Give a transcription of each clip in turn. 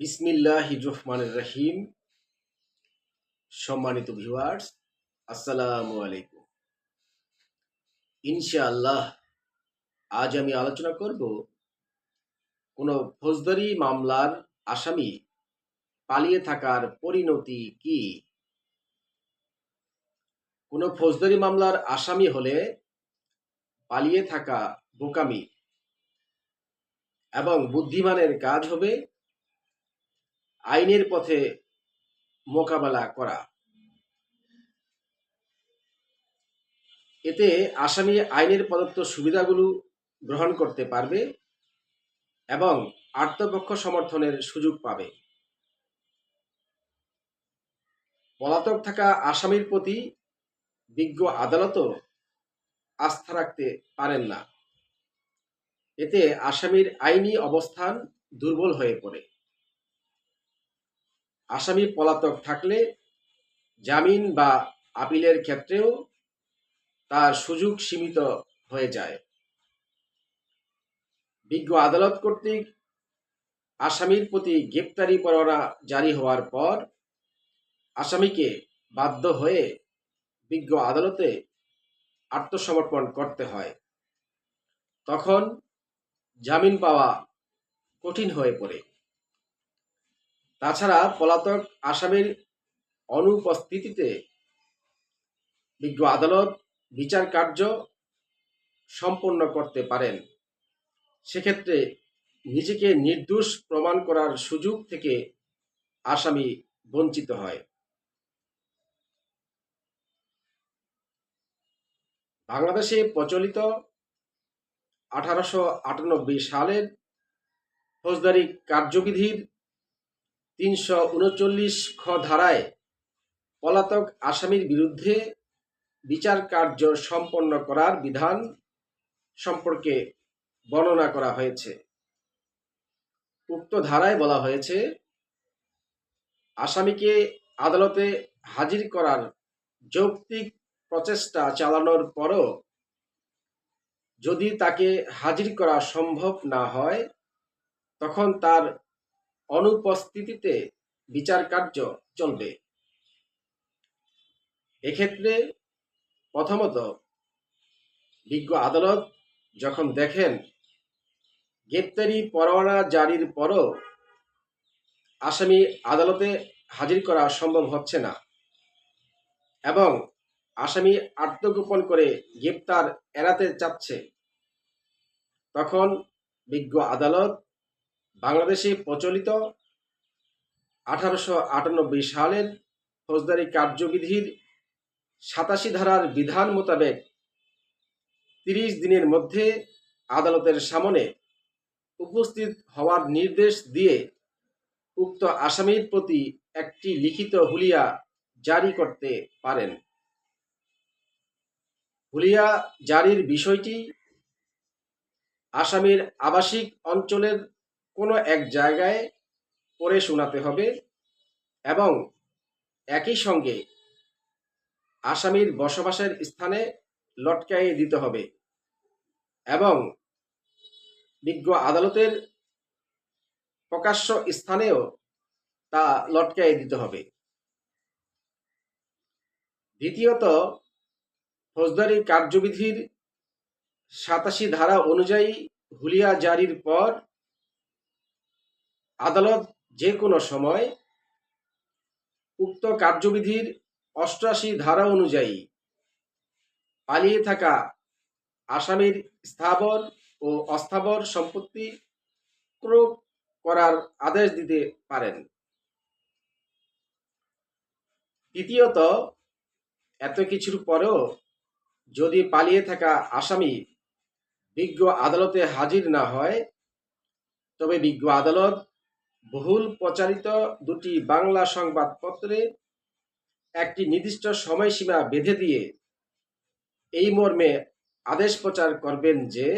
বিসমিল্লাহ রহমান রহিম। সম্মানিত ভিউয়ার্স আসসালামু আলাইকুম। ইনশাআল্লাহ, আজ আমি আলোচনা করব কোনো ফৌজদারি মামলার আসামি পালিয়ে থাকার পরিণতি কি? কোনো ফৌজদারি মামলার আসামি হলে পালিয়ে থাকা বোকামি এবং বুদ্ধিমানের কাজ হবে আইনের পথে মোকাবেলা করা। এতে আসামি আইনের প্রদত্ত সুবিধাগুলো গ্রহণ করতে পারবে এবং আত্মপক্ষ সমর্থনের সুযোগ পাবে। পলাতক থাকা আসামির প্রতি বিজ্ঞ আদালতও আস্থা রাখতে পারেন না। এতে আসামির আইনি অবস্থান দুর্বল হয়ে পড়ে। আসামি পলাতক থাকলে জামিন বা আপিলের ক্ষেত্রেও তার সুযোগ সীমিত হয়ে যায়। বিজ্ঞ আদালত কর্তৃক আসামির প্রতি গ্রেপ্তারি পরোয়ানা জারি হওয়ার পর আসামিকে বাধ্য হয়ে বিজ্ঞ আদালতে আত্মসমর্পণ করতে হয়। তখন জামিন পাওয়া কঠিন হয়ে পড়ে। তাছাড়া পলাতক আসামির অনুপস্থিতিতে বিজ্ঞ আদালত বিচার কার্য সম্পন্ন করতে পারেন। সেক্ষেত্রে নিজেকে নির্দোষ প্রমাণ করার সুযোগ থেকে আসামি বঞ্চিত হয়। বাংলাদেশে প্রচলিত আঠারোশো আটানব্বই সালের ফৌজদারি কার্যবিধির তিনশো উনচল্লিশ খ ধারায় পলাতক আসামির বিরুদ্ধে বিচার কার্য সম্পন্ন করার বিধান সম্পর্কে বর্ণনা করা হয়েছে। উক্ত ধারায় বলা হয়েছে, আসামিকে আদালতে হাজির করার যৌক্তিক প্রচেষ্টা চালানোর পরও যদি তাকে হাজির করা সম্ভব না হয়, তখন তার অনুপস্থিতিতে বিচার কার্য চলবে। এক্ষেত্রে প্রথমত বিজ্ঞ আদালত যখন দেখেন গ্রেপ্তারি পরোয়ানা জারির পরও আসামি আদালতে হাজির করা সম্ভব হচ্ছে না এবং আসামি আত্মগোপন করে গ্রেপ্তার এড়াতে চাচ্ছে, তখন বিজ্ঞ আদালত বাংলাদেশে প্রচলিত আঠারোশো আটানব্বই সালের ফৌজদারি কার্যবিধির সাতাশি ধারার বিধান মোতাবেক তিরিশ দিনের মধ্যে আদালতের সামনে উপস্থিত হওয়ার নির্দেশ দিয়ে উক্ত আসামির প্রতি একটি লিখিত হুলিয়া জারি করতে পারেন। হুলিয়া জারির বিষয়টি আসামির আবাসিক অঞ্চলের কোনো এক জায়গায় পড়ে শোনাতে হবে এবং একই সঙ্গে আসামির বসবাসের স্থানে লটকাইয়ে দিতে হবে এবং বিজ্ঞ আদালতের প্রকাশ্য স্থানেও তা লটকাইয়ে দিতে হবে। দ্বিতীয়ত, ফৌজদারি কার্যবিধির সাতাশি ধারা অনুযায়ী হুলিয়া জারির পর আদালত যে কোনো সময় উক্ত কার্যবিধির অষ্টআশি ধারা অনুযায়ী পালিয়ে থাকা আসামির স্থাবর ও অস্থাবর সম্পত্তি ক্রোপ করার আদেশ দিতে পারেন। তৃতীয়ত এত কিছুর পরেও যদি পালিয়ে থাকা আসামি বিজ্ঞ আদালতে হাজির না হয়, তবে বিজ্ঞ আদালত বহুল প্রচারিত দুটি বাংলা সংবাদপত্রে একটি নির্দিষ্ট সময়সীমা বেঁধে দিয়ে এই মর্মে আদেশ প্রচার করবেন যে,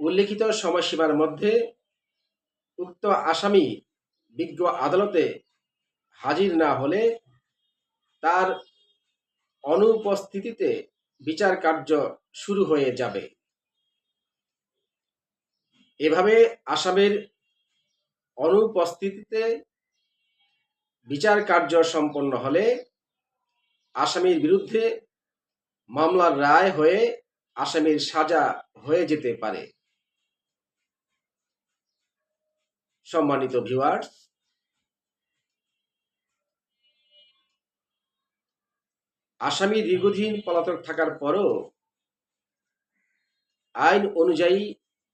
উল্লেখিত সময়সীমার মধ্যে উক্ত আসামি বিজ্ঞ আদালতে হাজির না হলে তার অনুপস্থিতিতে বিচার কার্য শুরু হয়ে যাবে। এভাবে আসামের অনুপস্থিতিতে বিচার কার্য সম্পন্ন হলে আসামির বিরুদ্ধে মামলার রায় হয়ে আসামির সাজা হয়ে যেতে পারে। সম্মানিত ভিউয়ার্স, আসামি দীর্ঘদিন পলাতক থাকার পরও আইন অনুযায়ী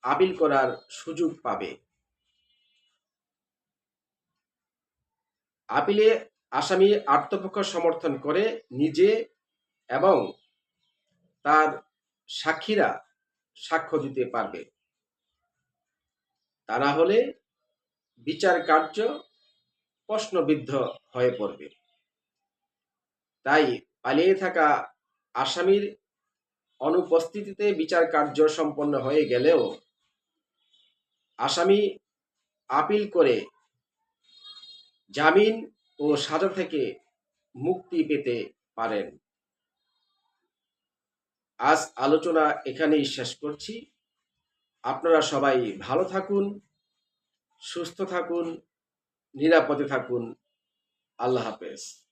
আপিল করার সুযোগ পাবে। আপিলে আসামি আত্মপক্ষ সমর্থন করে নিজে এবং তার সাক্ষীরা সাক্ষ্য দিতে পারবে। তা না হলে বিচার কার্য প্রশ্নবিদ্ধ হয়ে পড়বে। তাই পালিয়ে থাকা আসামির অনুপস্থিতিতে বিচার কার্য সম্পন্ন হয়ে গেলেও আসামি আপিল করে জামিন ও সাজা থেকে মুক্তি পেতে পারেন। আজ আলোচনা এখানেই শেষ করছি। আপনারা সবাই ভালো থাকুন, সুস্থ থাকুন, নিরাপদে থাকুন। আল্লাহ হাফেজ।